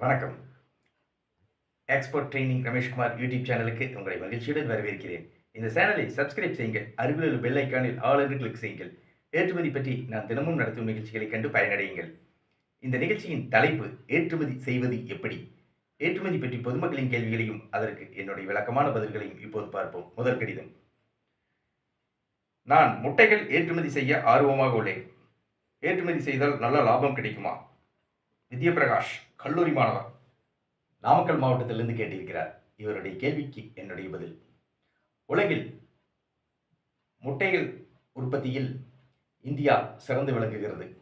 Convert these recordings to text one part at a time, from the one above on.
வணக்கம். Export training Rameshkumar YouTube சேனலுக்கு உங்களை மகிழ்ச்சியுடன் வரவேற்கிறேன். இந்த சேனலை சப்ஸ்கிரைப் செய்யுங்கள் அருகில் உள்ள பெல் ஐக்கானில் ஆல் என்று கிளிக் செய்யுங்கள். ஏற்றுமதி பற்றி நான் தினமும் நடத்தும் நிகழ்ச்சிகளை கண்டு பயனடையுங்கள். இந்த நிகழ்ச்சியின் தலைப்பு ஏற்றுமதி செய்வது எப்படி? ஏற்றுமதி பற்றி பொதுமக்களின் கேள்விகளையும் அதற்கு என்னுடைய விளக்கமான பதில்களையும் இப்போது பார்ப்போம். முதல் கடிதம். நான் முட்டைகள் ஏற்றுமதி செய்ய ஆர்வமாக உள்ளேன். ஏற்றுமதி செய்தால் நல்ல லாபம் கிடைக்குமா? வித்யபிரகாஷ். கல்லூரி மாணவர். நாமக்கல் மாவட்டத்திலிருந்து கேட்டிருக்கிறார். இவருடைய கேள்விக்கு என்னுடைய பதில். உலகில் முட்டைகள் உற்பத்தியில் இந்தியா சிறந்து விளங்குகிறது.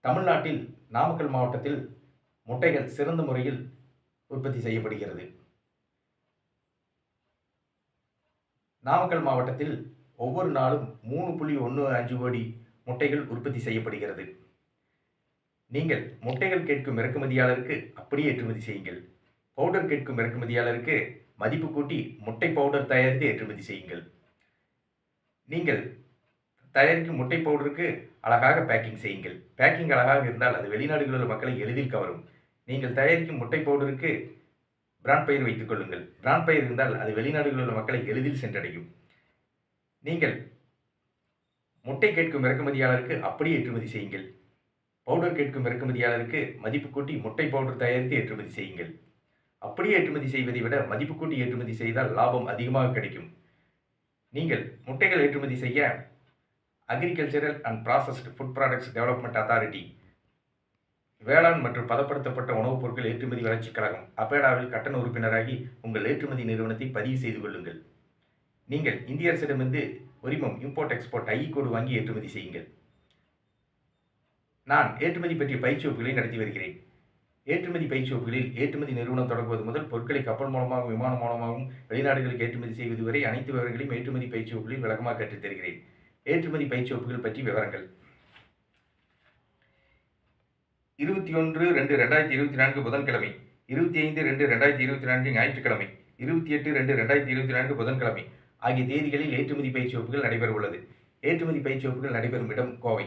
தமிழ்நாட்டில் நாமக்கல் மாவட்டத்தில் முட்டைகள் சிறந்த முறையில் உற்பத்தி செய்யப்படுகிறது. நாமக்கல் மாவட்டத்தில் ஒவ்வொரு நாளும் மூணு புள்ளி ஒன்று அஞ்சு கோடி முட்டைகள் உற்பத்தி செய்யப்படுகிறது. நீங்கள் முட்டைகள் கேட்கும் இறக்குமதியாளருக்கு அப்படியே ஏற்றுமதி செய்யுங்கள். பவுடர் கேட்கும் இறக்குமதியாளருக்கு மதிப்பு கூட்டி முட்டை பவுடர் தயாரித்து ஏற்றுமதி செய்யுங்கள். நீங்கள் தயாரிக்கும் முட்டை பவுடருக்கு அழகாக பேக்கிங் செய்யுங்கள். பேக்கிங் அழகாக இருந்தால் அது வெளிநாடுகளில் உள்ள மக்களை எளிதில் கவரும். நீங்கள் தயாரிக்கும் முட்டை பவுடருக்கு பிராண்ட் பெயர் வைத்துக் கொள்ளுங்கள். பிராண்ட் பெயர் இருந்தால் அது வெளிநாடுகளில் உள்ள மக்களை எளிதில் சென்றடையும். நீங்கள் முட்டை கேட்கும் இறக்குமதியாளருக்கு அப்படியே ஏற்றுமதி செய்யுங்கள். பவுடர் கேட்கும் இறக்குமதியாளருக்கு மதிப்பு கூட்டி முட்டை பவுடர் தயாரித்து ஏற்றுமதி செய்யுங்கள். அப்படியே ஏற்றுமதி செய்வதை விட மதிப்பு கூட்டி ஏற்றுமதி செய்தால் லாபம் அதிகமாக கிடைக்கும். நீங்கள் முட்டைகள் ஏற்றுமதி செய்ய agricultural and processed food products development authority வேளாண் மற்றும் பதப்படுத்தப்பட்ட உணவுப் பொருட்கள் ஏற்றுமதி வளர்ச்சிக் கழகம் அப்பேடாவில் கட்டண உறுப்பினராகி உங்கள் ஏற்றுமதி நிறுவனத்தை பதிவு செய்து கொள்ளுங்கள். நீங்கள் இந்திய அரசிடமிருந்து உரிமம் இம்போர்ட் எக்ஸ்போர்ட் ஐ கோடு வாங்கி ஏற்றுமதி செய்யுங்கள். நான் ஏற்றுமதி பற்றிய பயிற்சி வகுப்புகளை நடத்தி வருகிறேன். ஏற்றுமதி பயிற்சி வகுப்புகளில் ஏற்றுமதி நிறுவனம் தொடங்குவது முதல் பொருட்களை கப்பல் மூலமாகவும் விமானம் மூலமாகவும் வெளிநாடுகளுக்கு ஏற்றுமதி செய்வது வரை அனைத்து விவரங்களையும் ஏற்றுமதி பயிற்சி வகுப்புகளில் விளக்கமாக கற்றுத் தருகிறேன். ஏற்றுமதி பயிற்சி வகுப்புகள் பற்றி விவரங்கள். இருபத்தி ஒன்று ரெண்டு ரெண்டாயிரத்தி இருபத்தி நான்கு புதன்கிழமை. இருபத்தி ஐந்து ரெண்டு ரெண்டாயிரத்தி இருபத்தி நான்கு ஞாயிற்றுக்கிழமை. இருபத்தி எட்டு ரெண்டு ரெண்டாயிரத்தி இருபத்தி நான்கு புதன்கிழமை. ஆகிய தேதிகளில் ஏற்றுமதி பயிற்சி வகுப்புகள் நடைபெற உள்ளது ஏற்றுமதி பயிற்சி வகுப்புகள் நடைபெறும் இடம் கோவை.